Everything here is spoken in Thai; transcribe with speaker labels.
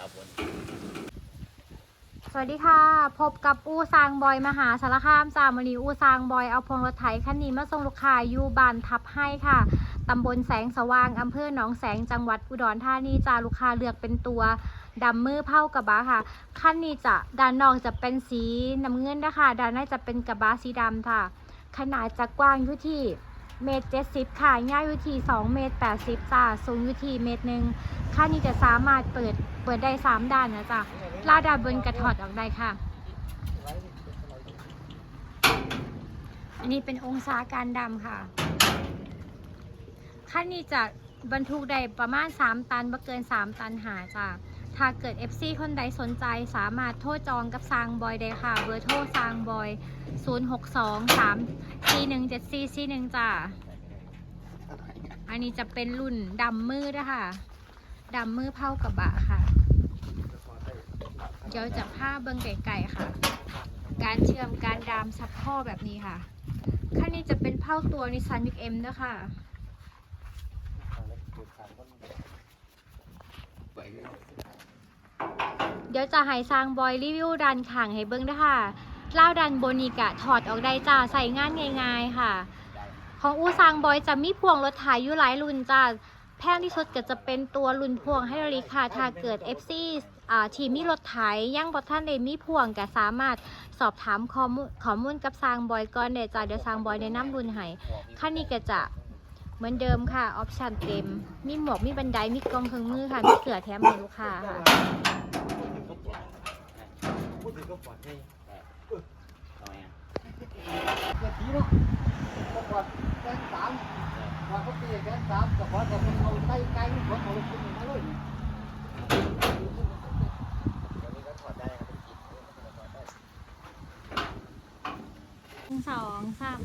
Speaker 1: าวบน
Speaker 2: สวัสดีค่ะ พบกับอูซางบอยมหาสารคามจามนีอูซางบอยเอาพวงรถไถคันนี้มาส่งลูกค้าอยู่บ้านทับให้ค่ะตำบลแสงสว่างอำเภอหนองแสงจังหวัดอุดรธานีจ้าลูกค้าเลือกเป็นตัวดำมือเผากระบะค่ะคันนี้จะด้านนอกจะเป็นสีน้ำเงินนะคะด้านในจะเป็นกระบะสีดำค่ะ ขนาดจะกว้างอยู่ที่ เมตรเจ็ดสิบค่ะยายู่ที่สองเมตรแปดสิบจ้าสูงอยู่ที่เมตรหนึ่งคันนี้จะสามารถเปิดเปิดได้สามด้านนะจ๊ะลาดาบนกระถอดออกได้ค่ะ อันนี้เป็นองศาการดำค่ะขั้นนี้จะบรรทุกได้ประมาณ 3 ตันบ่เกิน 3 ตันหาจ้ะ ถ้าเกิด FC คนใดสนใจสามารถโทรจองกับซางบอยได้ค่ะ เบอร์โทรซางบอย 062 3 4 1 7 4 4 1 จ้ะอันนี้จะเป็นรุ่นดำมืดนะคะดำมือเผากระบะค่ะ เดี๋ยวจะผ้าเบิงไก่ๆค่ะ การเชื่อมการดามซับข้อแบบนี้ค่ะขั้นนี้จะเป็นเผ้าตัวนิสันมิกเอ็มนะคะ เดี๋ยวจะให้สร้างบอยรีวิวดันข่างให้เบิ้งด้วยค่ะเล่าวดันโบนิกะถอดออกได้จ้าใส่งานง่ายๆค่ะ ของอูซางบอยจะมีพวงรถไถอยู่หลายรุ่นจ้าแพงที่สุดก็จะเป็นตัวรุ่นพวงให้เราลีค่ะถ้าเกิด FC อ่าทีมีรถไถยังบอท่านได้มีพวงก็สามารถสอบถามข้อมูลข้อมูลกับซางบอยก่อนเดี๋ยวจะเดี๋ยวซางบอยแนะนำรุ่นให้คันนี้ก็จะเหมือนเดิมค่ะออปชั่นเต็ม มีหมวกมีบันไดมีกลองเครื่องมือค่ะมีเสือแถมให้ลูกค้าค่ะ
Speaker 3: พูดถึงก็ปลอดภัย
Speaker 1: เอาไง
Speaker 3: อย่าทีเนาะก็ปลอดแกนสามว่าเขาตีแกนสามก็ขอแต่คนเอาไส้ไก่หัวเขาเลยคุณมาเลย
Speaker 2: สองสาม